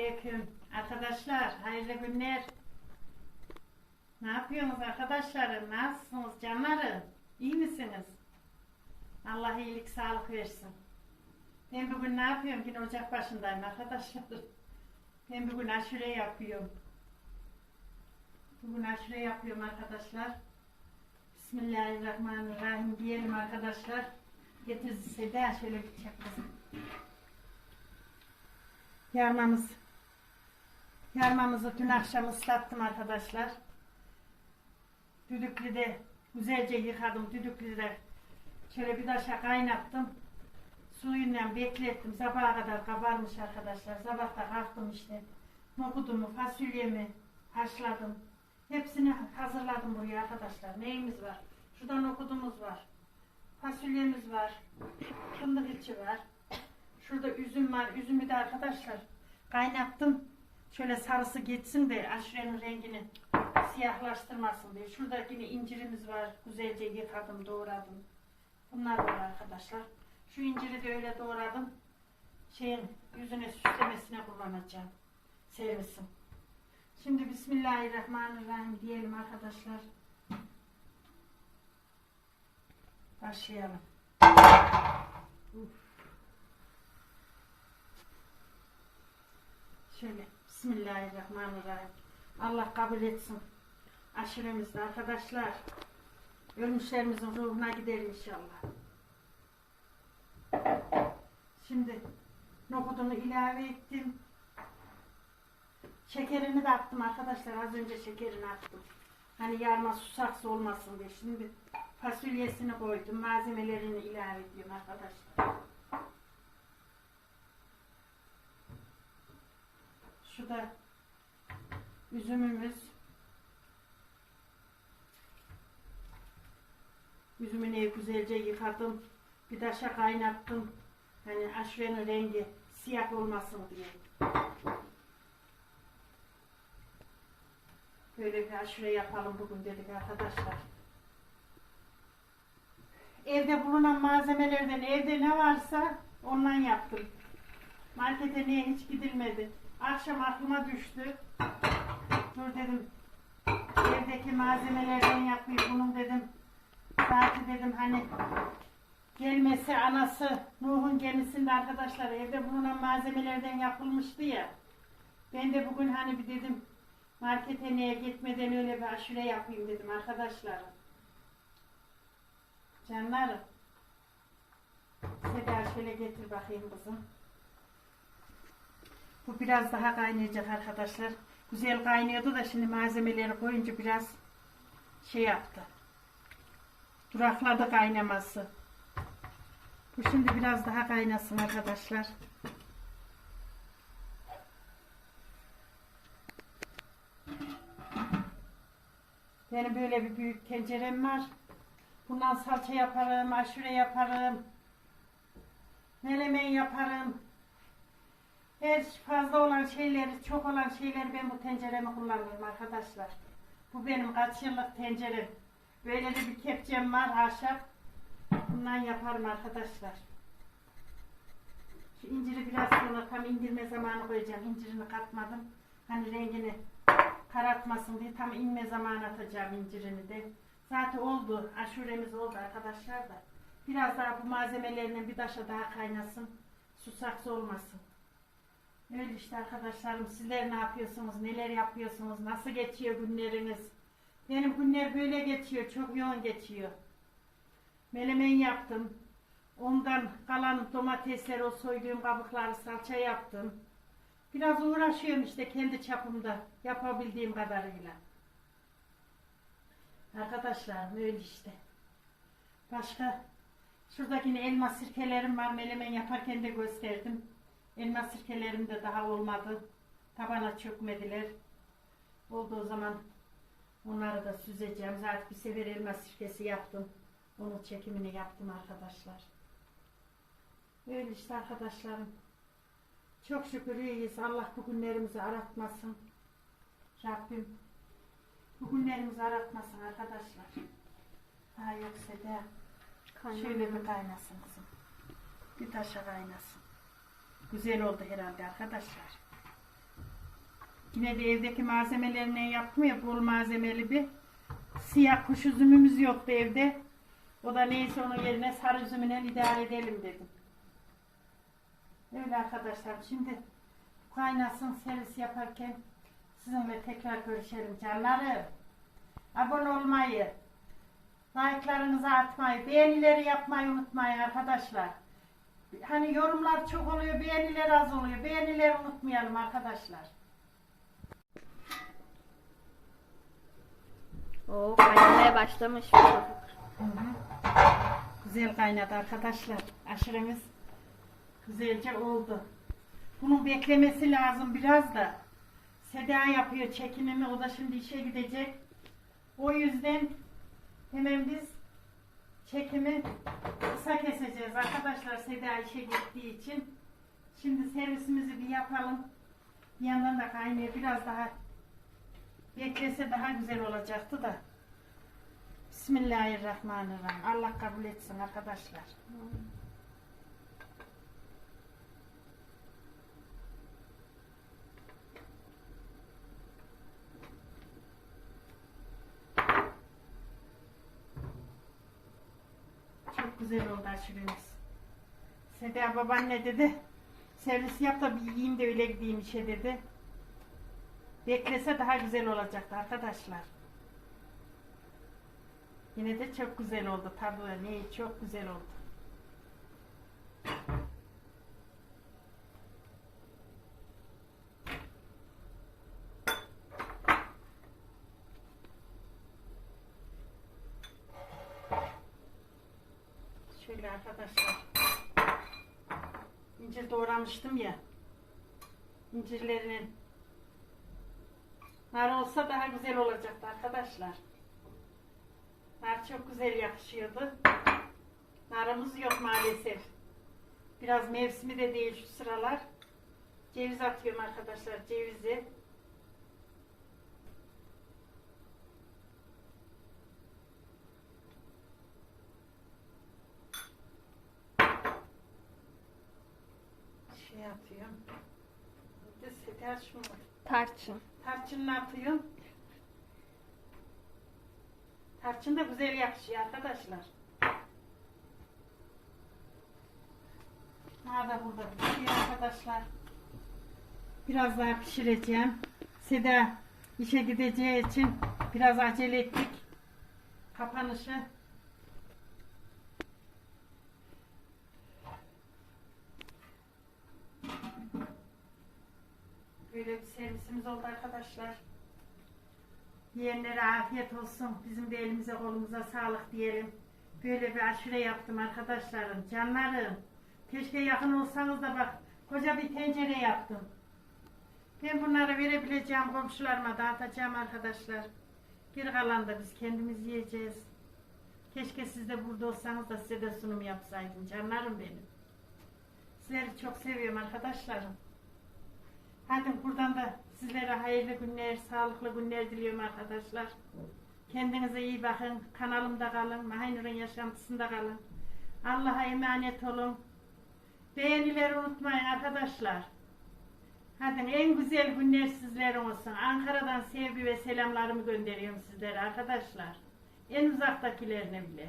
Selamünaleyküm arkadaşlar. Hayırlı günler. Ne yapıyorsunuz arkadaşlarım? Nasılsınız canlarım? İyi misiniz? Allah iyilik sağlık versin. Ben bugün ne yapıyorum? Yine ocak başındayım arkadaşlar. Ben bugün aşure yapıyorum. Bugün aşure yapıyorum arkadaşlar. Bismillahirrahmanirrahim diyelim arkadaşlar. Getir Seda şöyle bir çek kızım. Yarmamız. Yarmamızı dün akşam ıslattım arkadaşlar. Düdüklüde güzelce yıkadım. Düdüklüde şöyle bir taşa kaynattım. Suyundan beklettim. Sabaha kadar kabarmış arkadaşlar. Sabah da kalktım işte. Nohudumu, fasulyemi haşladım. Hepsini hazırladım buraya arkadaşlar. Neyimiz var? Şurada nohudumuz var. Fasulyemiz var. Fındık içi var. Şurada üzüm var. Üzümü de arkadaşlar kaynattım. Şöyle sarısı geçsin de aşurenin rengini siyahlaştırmasın diye. Şurada yine incirimiz var. Güzelce yıkadım, doğradım. Bunlar var arkadaşlar. Şu inciri de öyle doğradım. Şeyin yüzüne süslemesine kullanacağım. Servisim. Şimdi Bismillahirrahmanirrahim diyelim arkadaşlar. Başlayalım. Uf. Şöyle Bismillahirrahmanirrahim. Allah kabul etsin. Aşuremizde arkadaşlar. Ölmüşlerimizin ruhuna gidelim inşallah. Şimdi nohudunu ilave ettim. Şekerini de attım arkadaşlar. Az önce şekerini attım. Hani yarma susaksı olmasın diye. Şimdi fasulyesini koydum. Malzemelerini ilave ediyorum arkadaşlar. Şu da üzümümüz. Üzümünü güzelce yıkadım. Bir taşa kaynattım. Hani aşurenin rengi siyah olmasın diye. Böyle bir aşure yapalım bugün dedik arkadaşlar. Evde bulunan malzemelerden evde ne varsa ondan yaptım. Markete niye hiç gidilmedi. Akşam aklıma düştü. Dur dedim. Evdeki malzemelerden yapayım bunun dedim. Zaten dedim hani gelmesi anası Nuh'un gemisinde arkadaşlar evde bulunan malzemelerden yapılmıştı ya. Ben de bugün hani bir dedim markete niye gitmeden öyle bir aşure yapayım dedim arkadaşlarım. Canlarım. Seda şöyle getir bakayım kızım. Bu biraz daha kaynayacak arkadaşlar. Güzel kaynıyordu da şimdi malzemeleri koyunca biraz şey yaptı. Durakladı kaynaması. Bu şimdi biraz daha kaynasın arkadaşlar. Benim böyle bir büyük tencerem var. Bundan salça yaparım, aşure yaparım. Melemen yaparım. Her fazla olan şeyleri, çok olan şeyleri ben bu tenceremi kullanıyorum arkadaşlar. Bu benim kaç yıllık tencerem. Böyle de bir kepçem var ahşap. Bundan yaparım arkadaşlar. Şu inciri biraz sonra tam indirme zamanı koyacağım. İncirini katmadım. Hani rengini karartmasın diye tam inme zamanı atacağım incirini de. Zaten oldu. Aşuremiz oldu arkadaşlar da. Biraz daha bu malzemelerinin bir taşa daha kaynasın. Susaksı olmasın. Öyle işte arkadaşlarım sizler ne yapıyorsunuz, neler yapıyorsunuz, nasıl geçiyor günleriniz? Benim günler böyle geçiyor, çok yoğun geçiyor. Melemen yaptım. Ondan kalan domatesleri, o soyduğum kabukları salça yaptım. Biraz uğraşıyorum işte kendi çapımda, yapabildiğim kadarıyla. Arkadaşlar böyle işte. Başka şuradaki yine elma sirkelerim var. Melemen yaparken de gösterdim. Elma sirkelerim de daha olmadı. Tabana çökmediler. Olduğu zaman onları da süzeceğim. Zaten bir sefer elma sirkesi yaptım. Onun çekimini yaptım arkadaşlar. Öyle işte arkadaşlarım. Çok şükür iyiyiz. Allah bu günlerimizi aratmasın. Rabbim bu günlerimizi aratmasın arkadaşlar. Daha yoksa da şöyle bir kaynasın kızım. Bir taşa kaynasın. Güzel oldu herhalde arkadaşlar. Yine de evdeki malzemelerinden yaptım ya bol malzemeli bir. Siyah kuş üzümümüz yoktu evde. O da neyse onun yerine sarı üzümüne idare edelim dedim. Öyle arkadaşlar şimdi kaynasın servis yaparken sizinle tekrar görüşelim canlarım. Abone olmayı, like'larınızı atmayı, beğenileri yapmayı unutmayın arkadaşlar. Hani yorumlar çok oluyor, beğeniler az oluyor. Beğenileri unutmayalım arkadaşlar. Oo kaynamaya başlamış. Güzel kaynadı arkadaşlar. Aşırımız güzelce oldu. Bunun beklemesi lazım biraz da. Seda yapıyor çekimimi. O da şimdi işe gidecek. O yüzden hemen biz çekimi kısa keseceğiz arkadaşlar Seda işe gittiği için. Şimdi servisimizi bir yapalım. Bir yandan da kaynıyor. Biraz daha beklese daha güzel olacaktı da. Bismillahirrahmanirrahim. Allah kabul etsin arkadaşlar. Çok güzel oldu aşuremiz. Seda babaanne dedi. Servis yap da bir yiyeyim de öyle gideyim işe dedi. Beklese daha güzel olacaktı arkadaşlar. Yine de çok güzel oldu. Tadı ne çok güzel oldu. Şöyle arkadaşlar. İncir doğramıştım ya. İncirlerinin nar olsa daha güzel olacaktı arkadaşlar. Nar çok güzel yakışıyordu. Narımız yok maalesef. Biraz mevsimi de değil şu sıralar. Ceviz atıyorum arkadaşlar cevizi. Şey atıyorum. Seter şu var. Tarçın. Tarçınını atıyorum. Tarçın da güzel yakışıyor arkadaşlar. Nerede burada pişiyor arkadaşlar. Biraz daha pişireceğim. Seda işe gideceği için biraz acele ettik. Kapanışı. Servisimiz oldu arkadaşlar. Yiyenlere afiyet olsun. Bizim de elimize kolumuza sağlık diyelim. Böyle bir aşure yaptım arkadaşlarım. Canlarım. Keşke yakın olsanız da bak koca bir tencere yaptım. Ben bunları verebileceğim komşularıma dağıtacağım arkadaşlar. Geri kalan da biz kendimiz yiyeceğiz. Keşke siz de burada olsanız da size de sunum yapsaydım. Canlarım benim. Sizleri çok seviyorum arkadaşlarım. Hadi buradan da sizlere hayırlı günler, sağlıklı günler diliyorum arkadaşlar. Kendinize iyi bakın. Kanalımda kalın. Mahaynur'un yaşantısında kalın. Allah'a emanet olun. Beğenileri unutmayın arkadaşlar. Hadi en güzel günler sizlerin olsun. Ankara'dan sevgi ve selamlarımı gönderiyorum sizlere arkadaşlar. En uzaktakilerine bile.